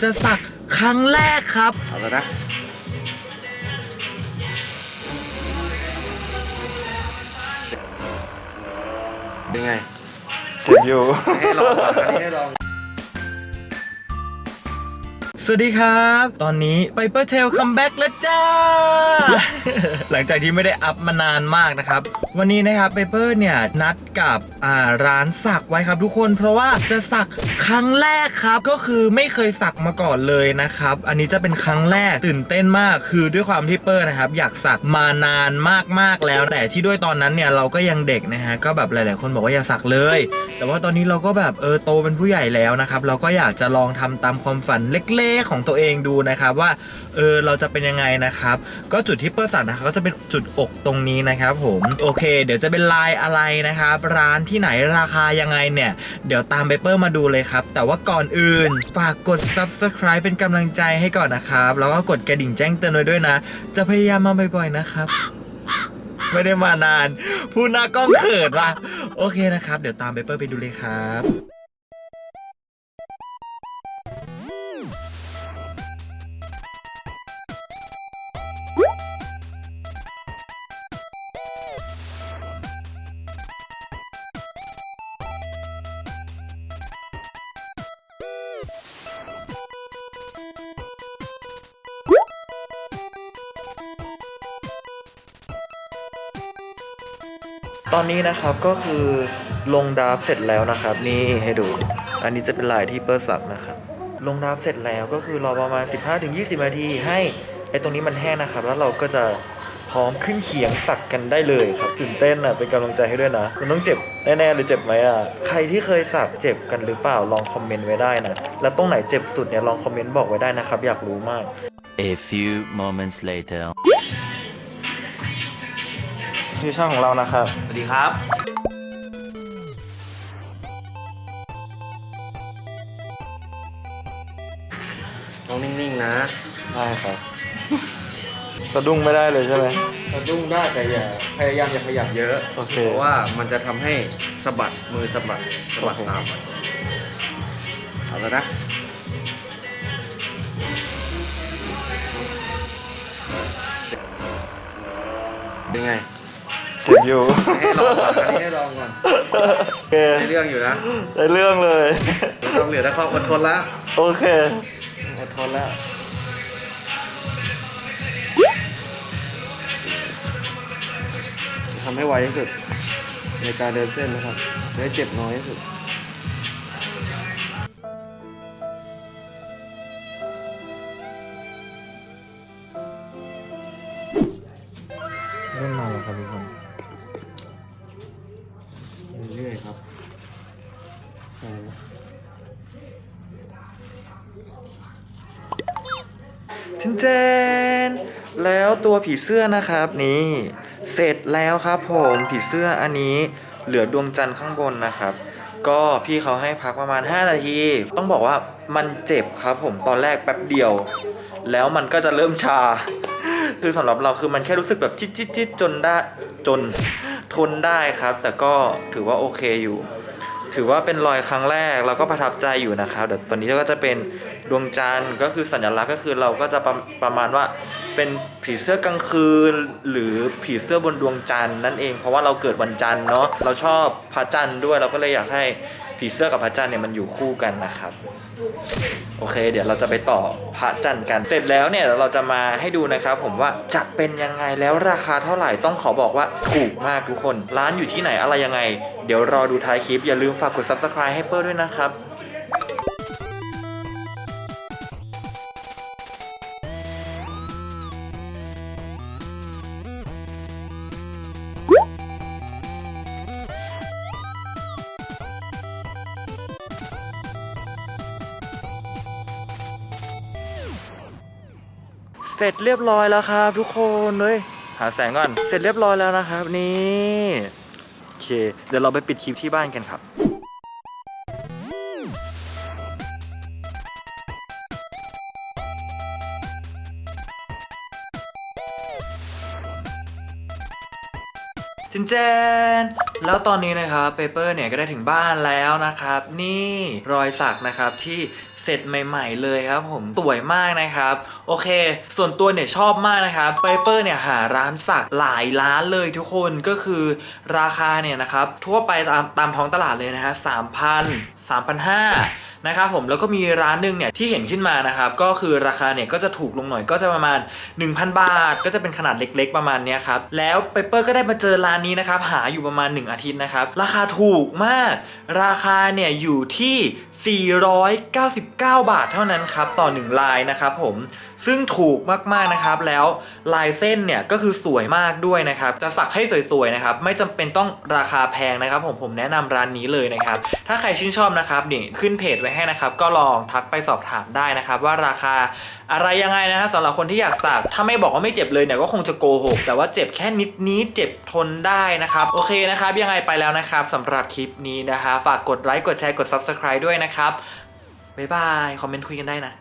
จะสักครั้งแรกครับ เอาแล้วนะยังไง เจ็บอยู่ ให้ลองก่อนอันนี้ให้ลอง สวัสดีครับ ตอนนี้ Piper Tail คัมแบ็กแล้วจ้า หลังจากที่ไม่ได้อัพมานานมากนะครับ วันนี้นะครับ Piper เนี่ย นัดกับอ่าร้านสักไว้ครับทุกคนเพราะว่าจะสักครั้งแรกครับ ก็คือไม่เคยสักมาก่อนเลยนะครับ อันนี้จะเป็นครั้งแรกตื่นเต้นมากคือด้วยความที่เปอร์นะครับ อยากสักมานานมากๆแล้ว แต่ที่ด้วยตอนนั้นเนี่ยเราก็ยังเด็กนะฮะก็แบบหลาย ๆ คนบอกว่าอย่าสักเลย แต่ว่าตอนนี้เราก็แบบเออโตเป็นผู้ใหญ่แล้วนะครับเราก็อยากจะลองทำตามความฝันเล็กๆ ของตัวเองดูนะครับว่าเออเราจะเป็นยังไงนะครับ ก็จุดที่เปิ้ลสักนะครับก็จะเป็นจุดอกตรงนี้นะครับผมโอเค เดี๋ยวจะเป็นลายอะไรนะครับ ร้านที่ไหนราคายังไงเนี่ย เดี๋ยวตามไปเปิ้ลมาดูเลยครับ แต่ว่าก่อนอื่น ฝากกด subscribe เป็นกำลังใจให้ก่อนนะครับ แล้วก็กดกระดิ่งแจ้งเตือนไว้ด้วยนะ จะพยายามมาบ่อยๆนะครับไม่ได้มานาน พูดหน้ากล้องเขินว่ะ โอเคนะครับ เดี๋ยวตามไปเปิ้ลไปดูเลยครับ ตอนนี้นะครับก็คือลงดาฟเสร็จแล้วนะครับ นี่ให้ดู อันนี้จะเป็นลายที่เปิดสักนะครับ ลงดาฟเสร็จแล้วก็คือรอประมาณ 15-20 นาทีให้ไอตรงนี้มันแห้งนะครับ แล้วเราก็จะพร้อมขึ้นเขียงสักกันได้เลยครับตื่นเต้นอะเป็นกำลังใจให้ด้วยนะมันต้องเจ็บแน่ๆหรือเจ็บไหมอะใครที่เคยสักเจ็บกันหรือเปล่าลองคอมเมนต์ไว้ได้นะแล้วตรงไหนเจ็บสุดเนี่ยลองคอมเมนต์บอกไว้ได้นะครับ อยากรู้มาก A few moments later. ที่ช่องของเรานะครับ สวัสดีครับต้องนิ่งๆนะได้ครับ สะดุ้งไม่ได้เลยใช่ไหม สะดุ้งได้แต่อย่าพยายามอย่าขยับเยอะ โอเค เพราะว่ามันจะทำให้สะบัดมือสะบัดสะบัดตามไปเอาแล้วนะยังไง เจ็บอยู่ให้ลองก่อนอันนี้ให้ลองก่อนโอเคในเรื่องอยู่นะได้เรื่องเลย ต้องเหลือแต่ความอดทนแล้วโอเค อดทนแล้วทำให้ไวที่สุด ในการเดินเส้นนะครับจะได้เจ็บน้อยที่สุดเริ่มมาแล้วครับทุกคน ทินเจนแล้วตัวผีเสื้อนะครับนี่ เสร็จแล้วครับผมผีเสื้ออันนี้เหลือดวงจันทร์ข้างบนนะครับ ก็พี่เขาให้พักประมาณ 5 นาที ต้องบอกว่ามันเจ็บครับผมตอนแรกแป๊บเดียว แล้วมันก็จะเริ่มชา คือสำหรับเราคือมันแค่รู้สึกแบบจิตจิตจิตจนได้จนทนได้ครับ แต่ก็ถือว่าโอเคอยู่ ถือว่าเป็นรอยครั้งแรกเราก็ประทับใจอยู่นะครับเดี๋ยวตอนนี้ก็จะเป็นดวงจันทร์ก็คือสัญลักษณ์ก็คือเราก็จะประประมาณว่าเป็นผีเสื้อกลางคืน หรือผีเสื้อบนดวงจันทร์นั่นเองเพราะว่าเราเกิดวันจันทร์เนาะเราชอบพระจันทร์ด้วยเราก็เลยอยากให้ ผีเสื้อกับพระจันทร์เนี่ยมันอยู่คู่กันนะครับ โอเค เดี๋ยวเราจะไปต่อพระจันทร์กัน เสร็จแล้วเนี่ยเราจะมาให้ดูนะครับ ผมว่าจะเป็นยังไงแล้วราคาเท่าไหร่ต้องขอบอกว่าถูกมากทุกคน ร้านอยู่ที่ไหนอะไรยังไง เดี๋ยวรอดูท้ายคลิปอย่าลืมฝากกด subscribe ให้เปิ้ลด้วยนะครับ เสร็จเรียบร้อยแล้วครับ ทุกคนเลยหาแสงก่อน เสร็จเรียบร้อยแล้วนะครับนี่โอเค เดี๋ยวเราไปปิดคลิปที่บ้านกันครับจนเจนแล้วตอนนี้นะครับเปเปอร์เนี่ยก็ได้ถึงบ้านแล้วนะครับ นี่รอยสักนะครับที่ เสร็จใหม่ ๆ เลยครับผมสวยมากนะครับ โอเค ส่วนตัวเนี่ยชอบมากนะครับเปเปอร์เนี่ยหาร้านสักหลายร้านเลยทุกคนก็คือราคาเนี่ยนะครับทั่วไปตามตามท้องตลาดเลยนะฮะสามพันสามพันห้านะครับผมแล้วก็มีร้านหนึ่งเนี่ยที่เห็นขึ้นมานะครับก็คือราคาเนี่ยก็จะถูกลงหน่อยก็จะประมาณ 1,000 บาท ก็จะเป็นขนาดเล็ก ๆ ประมาณเนี้ยครับแล้วเปเปอร์ก็ได้มาเจอร้านนี้นะครับหาอยู่ประมาณ 1 อาทิตย์นะครับราคาถูกมาก ราคาเนี่ยอยู่ที่ 499 บาทเท่านั้นครับต่อ 1 ลายนะครับผมซึ่งถูกมากๆนะครับแล้วลายเส้นเนี่ยก็คือสวยมากด้วยนะครับจะสักให้สวยๆนะครับไม่จำเป็นต้องราคาแพงนะครับ ผมผมแนะนำร้านนี้เลยนะครับถ้าใครชื่นชอบนะครับนี่ขึ้นเพจไว้ให้นะครับก็ลองทักไปสอบถามได้นะครับ ว่าราคาอะไรยังไงนะฮะสำหรับคนที่อยากสักถ้าไม่บอกว่าไม่เจ็บเลยเนี่ยก็คงจะโกหกแต่ว่าเจ็บแค่นิดนี้เจ็บทนได้นะครับโอเคนะครับยังไงไปแล้วนะครับสำหรับคลิปนี้นะคะฝากกดไลค์กดแชร์กด subscribe ด้วยนะครับ บ๊ายบาย คอมเมนต์คุยกันได้นะ